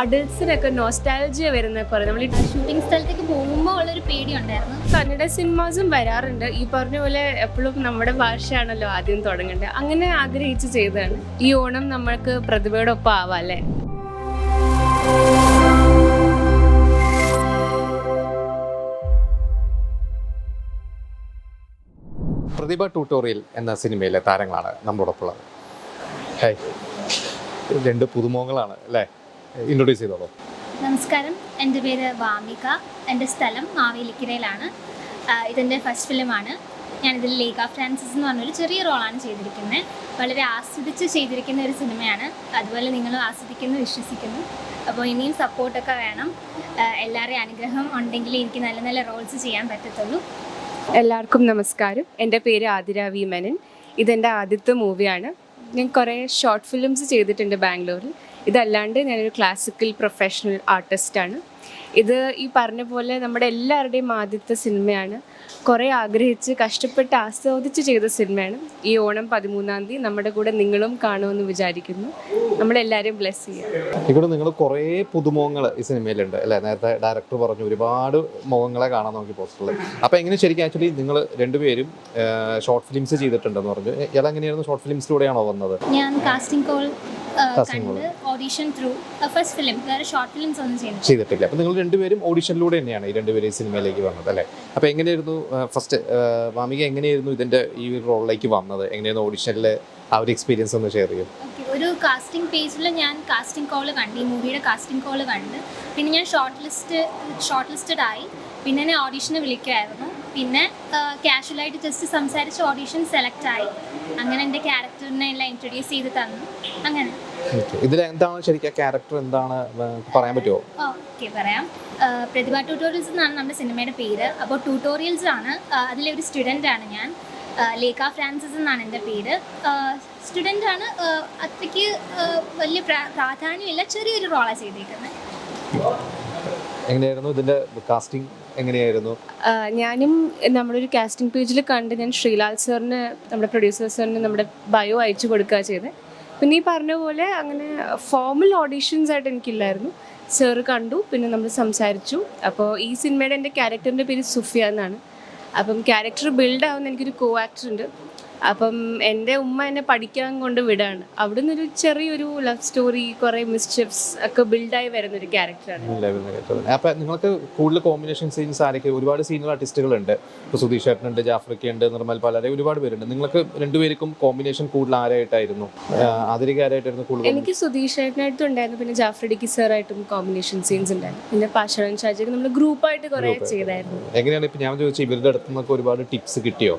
അഡൽസിനൊക്കെ നോസ്റ്റാലജിയ വരുന്ന കുറെ. നമ്മൾ ഷൂട്ടിംഗ് സ്ഥലത്തേക്ക് പോകുമ്പോൾ ഉള്ളൊരു പേടി ഉണ്ടായിരുന്നു കന്നഡ സിനിമാസും വരാറുണ്ട്. ഈ പറഞ്ഞ പോലെ എപ്പോഴും നമ്മുടെ ഭാഷയാണല്ലോ ആദ്യം തുടങ്ങേണ്ടത്. അങ്ങനെ ആഗ്രഹിച്ച് ചെയ്തതാണ്. ഈ ഓണം നമ്മൾക്ക് പ്രതിഭയുടെ ഒപ്പം ആവാം അല്ലേ? പ്രതിഭ ട്യൂട്ടോറിയൽ എന്ന സിനിമയിലെ താരങ്ങളാണ് നമ്മളോടൊപ്പമുള്ളത് രണ്ട് പുതുമുഖങ്ങളാണ് അല്ലേ? ഇൻട്രൊഡ്യൂസ് ചെയ്തോളൂ. നമസ്കാരം. എന്റെ പേര് വാമിക. എന്റെ സ്ഥലം മാവേലിക്കരയിലാണ്. ഇതെന്റെ ഫസ്റ്റ് ഫിലിമാണ് ഞാനിതിൽ ലേഖ ഫ്രാൻസിസ് എന്ന് പറഞ്ഞൊരു ചെറിയ റോളാണ് ചെയ്തിരിക്കുന്നത്. വളരെ ആസ്വദിച്ച് ചെയ്തിരിക്കുന്ന ഒരു സിനിമയാണ് അതുപോലെ നിങ്ങളും ആസ്വദിക്കുന്നു വിശ്വസിക്കുന്നു. അപ്പോൾ ഇനിയും സപ്പോർട്ടൊക്കെ വേണം. എല്ലാവരുടെയും അനുഗ്രഹം ഉണ്ടെങ്കിൽ എനിക്ക് നല്ല നല്ല റോൾസ് ചെയ്യാൻ പറ്റത്തുള്ളൂ. എല്ലാവർക്കും നമസ്കാരം. എന്റെ പേര് ആതിര വി മെനൻ ഇതെന്റെ ആദ്യത്തെ മൂവിയാണ് ഞാൻ കുറേ ഷോർട്ട് ഫിലിംസ് ചെയ്തിട്ടുണ്ട് ബാംഗ്ലൂരിൽ. ഇതല്ലാണ്ട് ഞാനൊരു ക്ലാസിക്കൽ പ്രൊഫഷണൽ ആർട്ടിസ്റ്റാണ് ഇത് ഈ പറഞ്ഞ പോലെ നമ്മുടെ എല്ലാവരുടെയും ആദ്യത്തെ സിനിമയാണ്. കുറേ ആഗ്രഹിച്ച് കഷ്ടപ്പെട്ട് ആസ്വദിച്ച് ചെയ്ത സിനിമയാണ്. ഈ ഓണം പതിമൂന്നാം തീയതി നമ്മുടെ കൂടെ നിങ്ങളും കാണുമെന്ന് വിചാരിക്കുന്നു. നമ്മളെല്ലാവരെയും ബ്ലെസ് ചെയ്യാം. ഇവിടെ നിങ്ങൾ കുറേ പുതുമുഖങ്ങൾ ഈ സിനിമയിലുണ്ട് അല്ലേ? നേരത്തെ ഡയറക്ടർ പറഞ്ഞു ഒരുപാട് മുഖങ്ങളെ കാണാൻ നോക്കി പോസ്റ്ററിൽ അപ്പോൾ എങ്ങനെ ശരിക്കും ആക്ച്വലി നിങ്ങൾ രണ്ടുപേരും ഷോർട്ട് ഫിലിംസ് ചെയ്തിട്ടുണ്ടെന്ന് പറഞ്ഞു. ഇയാൾ എങ്ങനെയായിരുന്നു ഷോർട്ട് ഫിലിംസിലൂടെയാണോ വന്നത്? ഞാൻ കാസ്റ്റിംഗ് കോൾ. കണ്ട് ഓഡീഷൻ ത്രൂ ഫസ്റ്റ് ഫിലിം വേറെ ഷോർട്ട് ഫിലിംസ് ഒന്നും ചെയ്തിട്ടില്ല. അപ്പോൾ നിങ്ങൾ രണ്ടുപേരും ഓഡിഷനിലൂടെ തന്നെയാണ് ഈ രണ്ടുപേരും സിനിമയിലേക്ക് വന്നത് അല്ലേ? അപ്പോൾ എങ്ങനെയായിരുന്നു ഫസ്റ്റ് മാമിക എങ്ങനെയായിരുന്നു ഇതിന്റെ ഈ റോളിലേക്ക് വന്നത്? എങ്ങനെയായിരുന്നു ഓഡിഷനിൽ ആ ഒരു എക്സ്പീരിയൻസ് ഒന്ന് ഷെയർ ചെയ്യും? ഒരു കാസ്റ്റിംഗ് പേജിൽ ഞാൻ കാസ്റ്റിംഗ് കോൾ കണ്ട് ഈ മൂവിയുടെ കാസ്റ്റിംഗ് കോൾ കണ്ട്. പിന്നെ ഞാൻ ഷോർട്ട് ലിസ്റ്റ് ഷോർട്ട് ലിസ്റ്റഡ് ആയി. പിന്നെ എന്നെ ഓഡീഷന് വിളിക്കുമായിരുന്നു പിന്നെ കാഷ്വലായിട്ട് ജസ്റ്റ് സംസാരിച്ച് ഓഡീഷൻ സെലക്ട് ആയി. അങ്ങനെ എന്റെ ക്യാരക്ടറിനെ എല്ലാം ഇൻട്രൊഡ്യൂസ് ചെയ്ത് തന്നു. അങ്ങനെ. ഇതിൽ എന്താണ് ശരിക്കും ക്യാരക്ടർ എന്താണ് പറയാൻ പറ്റുമോ ഓക്കെ പറയാം. പ്രതിഭ ട്യൂട്ടോറിയൽസ് എന്നാണ് നമ്മുടെ സിനിമയുടെ പേര്. അപ്പോൾ ട്യൂട്ടോറിയൽസ് ആണ് അതിലെ ഒരു സ്റ്റുഡന്റ് ആണ് ഞാൻ. ലേഖ ഫ്രാൻസിസ് എന്നാണ് എന്റെ പേര്. സ്റ്റുഡന്റ് ആണ് അത്രയ്ക്ക് വലിയ പ്രാധാന്യമില്ല ചെറിയൊരു റോളാണ് ചെയ്തേക്കുന്നത് എങ്ങനെയായിരുന്നു ഇതിന്റെ കാസ്റ്റിംഗ് എങ്ങനെയായിരുന്നു? ഞാനും നമ്മുടെ ഒരു കാസ്റ്റിംഗ് പേജിൽ കണ്ട് ഞാൻ ശ്രീലാൽ സാറിന് നമ്മുടെ പ്രൊഡ്യൂസർ സാറിന് നമ്മുടെ ബയോ അയച്ചു കൊടുക്കുക ചെയ്തത് പിന്നെ ഈ പറഞ്ഞ പോലെ അങ്ങനെ ഫോമൽ ഓഡീഷൻസ് ആയിട്ട് എനിക്കില്ലായിരുന്നു. സാറ് കണ്ടു പിന്നെ നമ്മൾ സംസാരിച്ചു. അപ്പോൾ ഈ സിനിമയുടെ എന്റെ ക്യാരക്ടറിന്റെ പേര് സുഫിയ എന്നാണ്. അപ്പം ക്യാരക്ടർ ബിൽഡ് ആവുന്ന എനിക്കൊരു കോ ആക്ടർ ഉണ്ട്. അപ്പം എന്റെ ഉമ്മ എന്നെ പഠിക്കാൻ കൊണ്ട് വിടാണ്. അവിടെ നിന്നൊരു ചെറിയൊരു ലവ് സ്റ്റോറി കുറെ മിസ്ചിപ്സ് ഒക്കെ ബിൽഡായി വരുന്ന ഒരു ക്യാരക്ടറാണ് അപ്പൊ നിങ്ങൾക്ക് കൂടുതൽ കോമ്പിനേഷൻ സീൻസ് ആരൊക്കെ? ഒരുപാട് സീനിയർ ആർട്ടിസ്റ്റുകളുണ്ട് ഇപ്പോൾ സുധീഷ് ഏട്ടനുണ്ട് ജാഫ്രിക്ക ഉണ്ട് നിർമ്മൽ പലരെ ഒരുപാട് പേരുണ്ട്. നിങ്ങൾക്ക് രണ്ടുപേർക്കും കോമ്പിനേഷൻ കൂടുതൽ ആരായിട്ടായിരുന്നു? ആതിരിക ആരായിട്ടായിരുന്നു കൂടുതൽ എനിക്ക് സുധീഷ് ഏട്ടനായിട്ടും ഉണ്ടായിരുന്നു. പിന്നെ ജാഫ്രിഡിക്ക് സാറായിട്ടും കോമ്പിനേഷൻ സീൻസ് ഉണ്ടായിരുന്നു. പിന്നെ പാഷാൻ ഷാജി നമ്മൾ ഗ്രൂപ്പായിട്ട് കുറേ ചെയ്തായിരുന്നു. എങ്ങനെയാണ് ഇപ്പൊ ഞാൻ ചോദിച്ചത് ഇവരുടെ അടുത്ത് നിന്നൊക്കെ ഒരുപാട് ടിപ്സ് കിട്ടിയോ?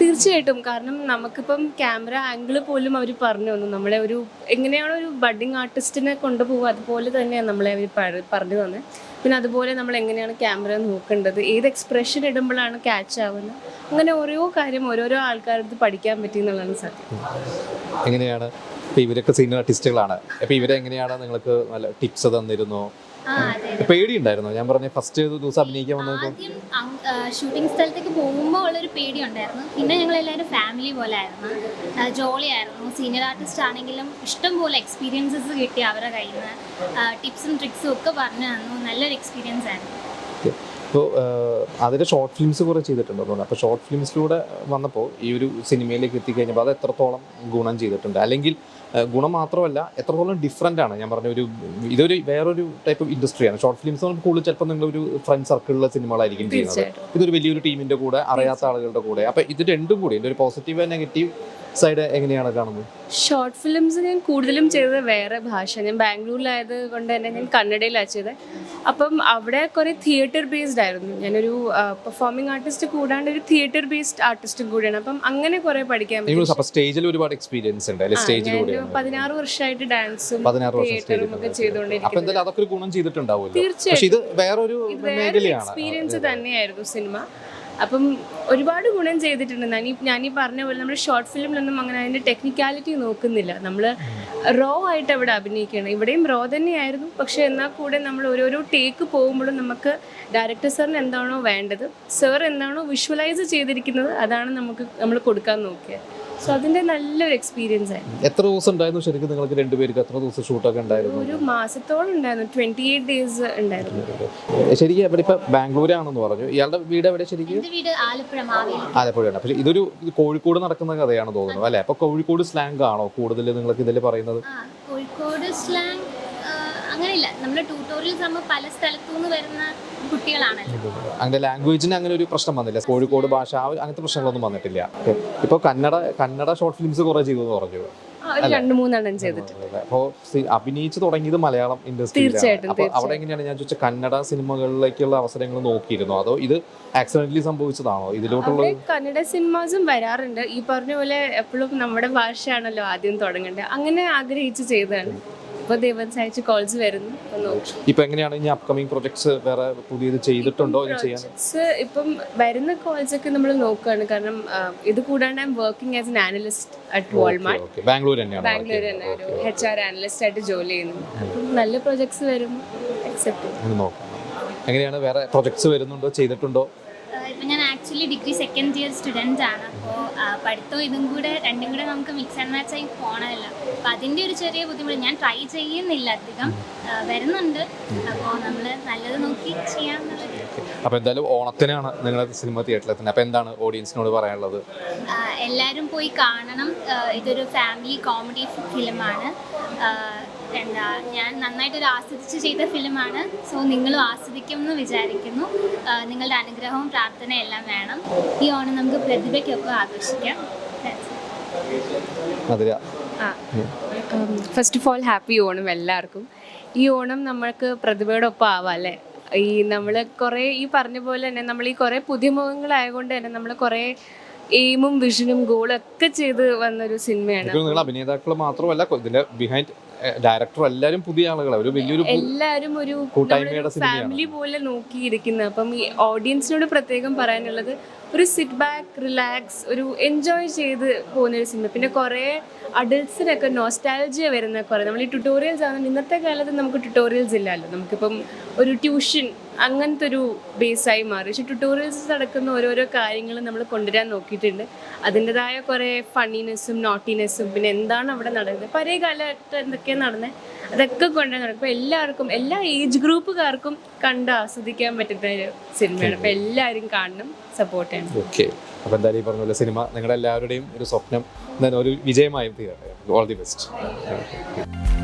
തീർച്ചയായിട്ടും. കാരണം നമുക്കിപ്പം ക്യാമറ ആംഗിൾ പോലും അവർ പറഞ്ഞു തന്നു. നമ്മളെ ഒരു എങ്ങനെയാണോ ഒരു ബഡിങ് ആർട്ടിസ്റ്റിനെ കൊണ്ടുപോകുക അതുപോലെ തന്നെയാണ് നമ്മളെ അവർ പറഞ്ഞു തന്നെ പിന്നെ അതുപോലെ നമ്മൾ എങ്ങനെയാണ് ക്യാമറ നോക്കേണ്ടത് ഏത് എക്സ്പ്രഷൻ ഇടുമ്പോഴാണ് ക്യാച്ച് ആവുന്നത് അങ്ങനെ ഓരോ കാര്യം ഓരോരോ ആൾക്കാരുടെ പഠിക്കാൻ പറ്റി എന്നുള്ളതാണ് സത്യം. എങ്ങനെയാണ്? ഇവരൊക്കെ സീനിയർ ആർട്ടിസ്റ്റുകളാണ് അപ്പോൾ ഇവരെ എങ്ങനെയാണ് നിങ്ങൾക്ക് നല്ല ടിപ്സ് തന്നിരുന്നോ? പേടിയുണ്ടായിരുന്നോ? ഞാൻ പറഞ്ഞ ഫസ്റ്റ് ദിവസം അഭിനയിക്കാൻ ആദ്യം ഷൂട്ടിംഗ് സ്ഥലത്തേക്ക് പോകുമ്പോൾ ഉള്ളൊരു പേടി ഉണ്ടായിരുന്നു പിന്നെ ഞങ്ങൾ എല്ലാവരും ഫാമിലി പോലെ ആയിരുന്നു. ജോളി ആയിരുന്നു. സീനിയർ ആർട്ടിസ്റ്റ് ആണെങ്കിലും ഇഷ്ടം പോലെ എക്സ്പീരിയൻസസ് കിട്ടി അവരുടെ കയ്യിൽ നിന്ന് ടിപ്സും ട്രിക്സും ഒക്കെ പറഞ്ഞു തന്നു. നല്ലൊരു എക്സ്പീരിയൻസ് ആയിരുന്നു. ഇപ്പോൾ അതിൽ ഷോർട്ട് ഫിലിംസ് കുറേ ചെയ്തിട്ടുണ്ടോ അപ്പോൾ ഷോർട്ട് ഫിലിംസിലൂടെ വന്നപ്പോൾ ഈ ഒരു സിനിമയിലേക്ക് എത്തിക്കഴിഞ്ഞപ്പോൾ അത് എത്രത്തോളം ഗുണം ചെയ്തിട്ടുണ്ട്? അല്ലെങ്കിൽ ഗുണം മാത്രമല്ല എത്രത്തോളം ഡിഫറെന്റ് ആണ്? ഞാൻ പറഞ്ഞ ഒരു ഇതൊരു വേറൊരു ടൈപ്പ് ഓഫ് ഇൻഡസ്ട്രിയാണ് ഷോർട്ട് ഫിലിംസ് കൂടുതൽ ചിലപ്പോൾ നിങ്ങൾ ഒരു ഫ്രണ്ട് സർക്കിളിലുള്ള സിനിമകളായിരിക്കും ചെയ്യുന്നത്. ഇതൊരു വലിയൊരു ടീമിന്റെ കൂടെ അറിയാത്ത ആളുകളുടെ കൂടെ. അപ്പോൾ ഇത് രണ്ടും കൂടി എന്റെ ഒരു പോസിറ്റീവ് നെഗറ്റീവ് സൈഡ് എങ്ങനെയാണ് കാണുന്നത്? ഷോർട്ട് ഫിലിംസ് ഞാൻ കൂടുതലും ചെയ്തത് വേറെ ഭാഷ. ഞാൻ ബാംഗ്ലൂരിലായത് കൊണ്ട് തന്നെ ഞാൻ കന്നഡയിലാണ് ചെയ്തത്. അപ്പം അവിടെ കുറേ തിയേറ്റർ ബേസ്ഡ് ആയിരുന്നു. ഞാനൊരു പെർഫോമിംഗ് ആർട്ടിസ്റ്റ് കൂടാണ്ട് ഒരു തിയേറ്റർ ബേസ്ഡ് ആർട്ടിസ്റ്റും കൂടിയാണ്. അപ്പം അങ്ങനെ കുറേ പഠിക്കാൻ സ്റ്റേജിൽ ഒരുപാട് എക്സ്പീരിയൻസ് ഉണ്ട് പതിനാറ് വർഷമായിട്ട് ഡാൻസും തിയേറ്ററും ഒക്കെ ചെയ്തുകൊണ്ടിരിക്കുന്നത്. മേഖലയാണ്. എക്സ്പീരിയൻസ് തന്നെയായിരുന്നു സിനിമ. അപ്പം ഒരുപാട് ഗുണം ചെയ്തിട്ടുണ്ട്. ഞാൻ ഈ ഞാൻ പറഞ്ഞ പോലെ നമ്മുടെ ഷോർട്ട് ഫിലിമിലൊന്നും അങ്ങനെ അതിന്റെ ടെക്നിക്കാലിറ്റി നോക്കുന്നില്ല. നമ്മൾ റോ ആയിട്ട് അവിടെ അഭിനയിക്കണം. ഇവിടെയും റോ തന്നെയായിരുന്നു. പക്ഷെ എന്നാൽ കൂടെ നമ്മൾ ഓരോരോ ടേക്ക് പോകുമ്പോഴും നമുക്ക് ഡയറക്ടർ സാറിന് എന്താണോ വേണ്ടത് സാർ എന്താണോ വിഷ്വലൈസ് ചെയ്തിരിക്കുന്നത് അതാണ് നമുക്ക് നമ്മൾ കൊടുക്കാൻ നോക്കിയത് സോ അതിന്റെ നല്ലൊരു എക്സ്പീരിയൻസ് ആയിരുന്നു. എത്ര ദിവസം ഉണ്ടായിരുന്നു ശരിക്കും നിങ്ങൾക്ക് രണ്ടുപേർക്ക്? എത്ര ദിവസം ഷൂട്ടൊക്കെ ഉണ്ടായിരുന്നു? ഒരു മാസത്തോളം ഉണ്ടായിരുന്നു. ട്വന്റി എയ്റ്റ് ഡേയ്സ് ഉണ്ടായിരുന്നു ശരിക്കും ഇവിടെ ഇപ്പൊ ബാംഗ്ലൂരാണെന്ന് പറഞ്ഞു. ഇയാളുടെ വീട് എവിടെ ശരിക്കും? വീട് ആലപ്പുഴ ആലപ്പുഴയാണ്. പക്ഷെ ഇതൊരു കോഴിക്കോട് നടക്കുന്ന കഥയാണ് തോന്നുന്നു അല്ലെ? അപ്പൊ കോഴിക്കോട് സ്ലാങ് ആണോ കൂടുതൽ നിങ്ങൾക്ക് ഇതിൽ പറയുന്നത്? ആ കോഴിക്കോട് സ്ലാങ് അങ്ങനെയില്ല. നമ്മൾ ട്യൂട്ടോറിയൽസ് ആകുമ്പോൾ പല സ്ഥലത്തു നിന്ന് വരുന്ന കുട്ടികളാണല്ലോ. അങ്ങനെ ലാംഗ്വേജിന് അങ്ങനെ ഒരു പ്രശ്നം വന്നില്ല. കോഴിക്കോട് ഭാഷ ആ ഒരു- അങ്ങനത്തെ പ്രശ്നങ്ങളൊന്നും വന്നിട്ടില്ല. ഇപ്പൊ കന്നഡ കന്നഡ ഷോർട്ട് ഫിലിംസ് കുറെ ചെയ്തു എന്ന് പറഞ്ഞു രണ്ട് മൂന്നെണ്ണം അപ്പോ അഭിനയിച്ച് തുടങ്ങിയത് മലയാളം ഇൻഡസ്ട്രിയിലാണ് അപ്പൊ അവിടെ എങ്ങനെയാണ് ഞാൻ ചോദിച്ച കന്നഡ സിനിമകളിലേക്കുള്ള അവസരങ്ങൾ നോക്കിയിരുന്നോ? അതോ ഇത് ആക്സിഡന്റലി സംഭവിച്ചതാണോ? ഇതിലോട്ടുള്ള കന്നഡ സിനിമാസും വരാറുണ്ട്. ഈ പറഞ്ഞ പോലെ എപ്പോഴും നമ്മുടെ ഭാഷയാണല്ലോ ആദ്യം തുടങ്ങേണ്ടത്. അങ്ങനെ ആഗ്രഹിച്ച് ചെയ്തതാണ്. ഇപ്പോൾ ദൈവം സഹായിച്ച് കോൾസ് വരുന്നു. അപ്പോൾ നോക്കി. ഇപ്പൊ എങ്ങനെയാണ് ഇനി അപ്കമിങ് പ്രൊജക്ട്സ് വേറെ പുതിയത് ചെയ്തിട്ടുണ്ടോ ഇനി ചെയ്യാൻ? പ്രോജക്ട്സ് ഇപ്പം വരുന്ന കോൾസ് ഒക്കെ നമ്മൾ നോക്കുകയാണ്. കാരണം ആ, ഇത് കൂടാണ്ട് I am working as an analyst at Walmart okay Bangalore തന്നെയാണ് ബാംഗ്ലൂർ തന്നെ ഒരു എച്ച് ആർ ആനലിസ്റ്റ് ആയിട്ട് ജോലി ചെയ്യുന്നു. അപ്പം നല്ല പ്രോജക്ട്സ് വരും. അക്സെപ്റ്റ് ചെയ്യും. ഒന്ന് നോക്കാം. എങ്ങനെയാണ് വേറെ പ്രൊജക്ട്സ് വരുന്നുണ്ടോ ചെയ്തിട്ടുണ്ടോ? ഇപ്പം ഞാൻ actually degree second year student ആണ്. അപ്പോൾ പഠിത്തവും ഇതും കൂടെ രണ്ടും കൂടെ നമുക്ക് മിക്സ് ആൻഡ് മാച്ച് ആയി പോകണമല്ലോ അപ്പൊ അതിന്റെ ഒരു ചെറിയ ബുദ്ധിമുട്ട് ഞാൻ ട്രൈ ചെയ്യുന്നില്ല അധികം. വരുന്നുണ്ട്. അപ്പോൾ നമ്മൾ നല്ലത് നോക്കി ചെയ്യാമെന്നുള്ളത് അപ്പൊ എന്തായാലും ഓണത്തിനാണ് നിങ്ങളുടെ സിനിമ തിയേറ്ററിൽ അപ്പൊ എന്താണ് ഓഡിയൻസിനോട് പറയാനുള്ളത്? എല്ലാവരും പോയി കാണണം. ഇതൊരു ഫാമിലി കോമഡി ഫിലിമാണ് എന്താ ഞാൻ നന്നായിട്ടൊരു ആസ്വദിച്ച് ചെയ്ത ഫിലിമാണ്. സോ നിങ്ങളും ആസ്വദിക്കും എന്ന് വിചാരിക്കുന്നു നിങ്ങളുടെ അനുഗ്രഹവും പ്രാർത്ഥനയും എല്ലാം വേണം. ഈ ഓണം നമുക്ക് പ്രതിഭയ്ക്കൊപ്പം ആഘോഷിക്കാം. First of all happy Onam എല്ലാവർക്കും. ഈ ഓണം നമ്മൾക്ക് പ്രതിഭയുടെ ഒപ്പം ആവാം അല്ലേ? ഈ നമ്മൾ കുറേ ഈ പറഞ്ഞ പോലെ തന്നെ നമ്മൾ ഈ കുറേ പുതിയ മുഖങ്ങളായതുകൊണ്ട് തന്നെ നമ്മൾ കുറേ എയിമും വിഷനും ഗോളും ഒക്കെ ചെയ്ത് വന്നൊരു സിനിമയാണ് നിങ്ങൾ അഭിനേതാക്കൾ മാത്രമല്ല ഇതിന്റെ ബിഹൈൻഡ് ഡയറക്ടർ എല്ലാവരും പുതിയ ആളുകളാണ് ഒരു വലിയൊരു എല്ലാവരും ഒരു കൂട്ടായ്മയുടെ ഫാമിലി പോലെ നോക്കിയിരിക്കുന്ന. അപ്പം ഈ ഓഡിയൻസിനോട് പ്രത്യേകം പറയാനുള്ളത് ഒരു സിറ്റ് ബാക്ക് റിലാക്സ് ഒരു എൻജോയ് ചെയ്ത് പോകുന്ന ഒരു സിനിമ പിന്നെ കുറേ അഡൽട്സിനൊക്കെ നോസ്റ്റാലജിയ വരുന്ന കുറേ. നമ്മൾ ഈ ട്യൂട്ടോറിയൽസ് ആണ്. ഇന്നത്തെ കാലത്ത് നമുക്ക് ട്യൂട്ടോറിയൽസ് ഇല്ലല്ലോ. നമുക്കിപ്പം ഒരു ട്യൂഷൻ അങ്ങനത്തെ ഒരു ബേസായി മാറി. പക്ഷെ ട്യൂട്ടോറിയൽസ് നടക്കുന്ന ഓരോരോ കാര്യങ്ങൾ നമ്മൾ കൊണ്ടുവരാൻ നോക്കിയിട്ടുണ്ട്. അതിന്റെതായ കുറേ ഫണ്ണിനെസ്സും നോട്ടിനെസ്സും പിന്നെ എന്താണ് അവിടെ നടക്കുന്നത്? പഴയ കാലഘട്ടം എന്തൊക്കെയാണ് നടന്നത് അതൊക്കെ കൊണ്ടുവരാൻ നടക്കും എല്ലാവർക്കും എല്ലാ ഏജ് ഗ്രൂപ്പുകാർക്കും കണ്ട് ആസ്വദിക്കാൻ പറ്റുന്ന ഒരു സിനിമയാണ്. അപ്പോൾ എല്ലാവരും കാണണം സപ്പോർട്ട് ചെയ്യണം. ഓക്കെ അപ്പോൾ എന്തായാലും ഈ പറഞ്ഞ പോലെ സിനിമ നിങ്ങളുടെ എല്ലാവരുടെയും ഒരു സ്വപ്നം ഒരു വിജയമായും തീരട്ടെ. All the best